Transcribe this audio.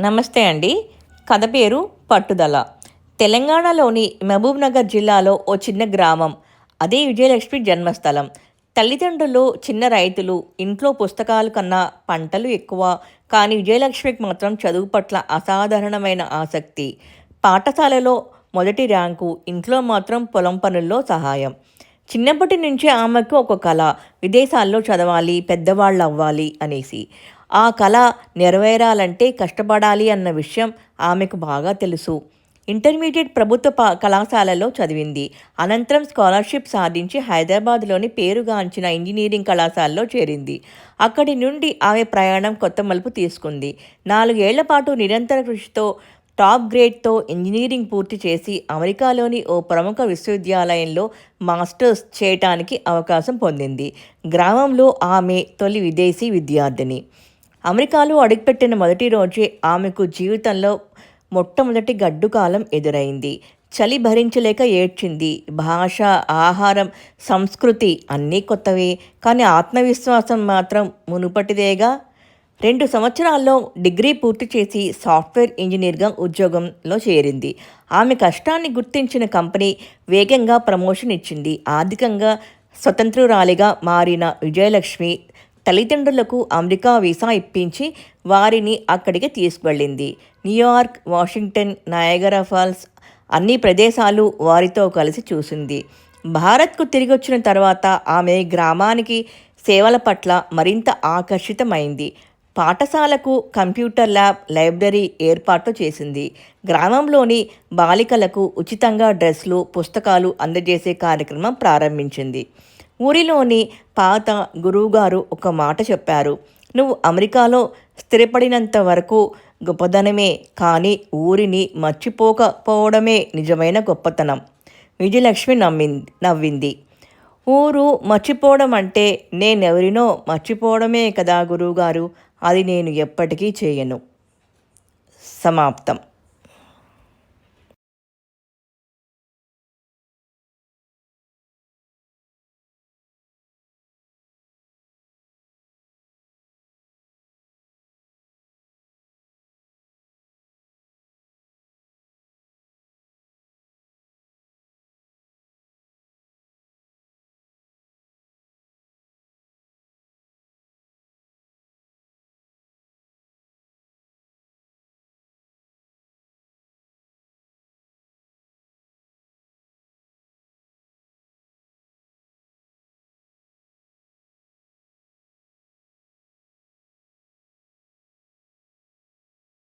నమస్తే అండి. కథ పేరు పట్టుదల. తెలంగాణలోని మహబూబ్ నగర్ జిల్లాలో ఓ చిన్న గ్రామం. అదే విజయలక్ష్మి జన్మస్థలం. తల్లిదండ్రులు చిన్న రైతులు ఇంట్లో పుస్తకాలు కన్నా పంటలు ఎక్కువ. కానీ విజయలక్ష్మికి మాత్రం చదువు పట్ల అసాధారణమైన ఆసక్తి. పాఠశాలలో మొదటి ర్యాంకు ఇంట్లో మాత్రం పొలం పనుల్లో సహాయం. చిన్నప్పటి నుంచి ఆమెకు ఒక కళ. విదేశాల్లో చదవాలి పెద్దవాళ్ళు అవ్వాలి అనేసి. ఆ కళ నెరవేరాలంటే కష్టపడాలి అన్న విషయం ఆమెకు బాగా తెలుసు. ఇంటర్మీడియట్ ప్రభుత్వ కళాశాలలో చదివింది. అనంతరం స్కాలర్షిప్ సాధించి హైదరాబాద్లోని పేరుగాంచిన ఇంజనీరింగ్ కళాశాలలో చేరింది. అక్కడి నుండి ఆమె ప్రయాణం కొత్త మలుపు తీసుకుంది. నాలుగేళ్ళ పాటు నిరంతర కృషితో టాప్ గ్రేడ్తో ఇంజనీరింగ్ పూర్తి చేసి అమెరికాలోని ఓ ప్రముఖ విశ్వవిద్యాలయంలో మాస్టర్స్ చేయటానికి అవకాశం పొందింది. గ్రామంలో ఆమె తొలి విదేశీ విద్యార్థిని. అమెరికాలో అడుగుపెట్టిన మొదటి రోజే ఆమెకు జీవితంలో మొట్టమొదటి గడ్డు కాలం ఎదురైంది. చలి భరించలేక ఏడ్చింది. భాష ఆహారం సంస్కృతి అన్నీ కొత్తవే. కానీ ఆత్మవిశ్వాసం మాత్రం మునుపటిదేగా. రెండు సంవత్సరాల్లో డిగ్రీ పూర్తి చేసి సాఫ్ట్వేర్ ఇంజనీర్గా ఉద్యోగంలో చేరింది. ఆమె కష్టాన్ని గుర్తించిన కంపెనీ వేగంగా ప్రమోషన్ ఇచ్చింది. ఆర్థికంగా స్వతంత్రురాలిగా మారిన విజయలక్ష్మి తల్లిదండ్రులకు అమెరికా వీసా ఇప్పించి వారిని అక్కడికి తీసుకువెళ్ళింది New York Washington Niagara Falls అన్ని ప్రదేశాలు వారితో కలిసి చూసింది. భారత్కు తిరిగి వచ్చిన తర్వాత ఆమె గ్రామానికి సేవల పట్ల మరింత ఆకర్షితమైంది. పాఠశాలకు కంప్యూటర్ ల్యాబ్ లైబ్రరీ ఏర్పాటు చేసింది. గ్రామంలోని బాలికలకు ఉచితంగా డ్రెస్లు పుస్తకాలు అందజేసే కార్యక్రమం ప్రారంభించింది. ఊరిలోని పాత గురువుగారు ఒక మాట చెప్పారు. నువ్వు అమెరికాలో స్థిరపడినంత వరకు గొప్పదనమే కానీ ఊరిని మర్చిపోకపోవడమే నిజమైన గొప్పతనం విజయలక్ష్మి నమ్మింది నవ్వింది. ఊరు మర్చిపోవడం అంటే నేనెవరినో మర్చిపోవడమే కదా గురువుగారు అది నేను ఎప్పటికీ చేయను. సమాప్తం.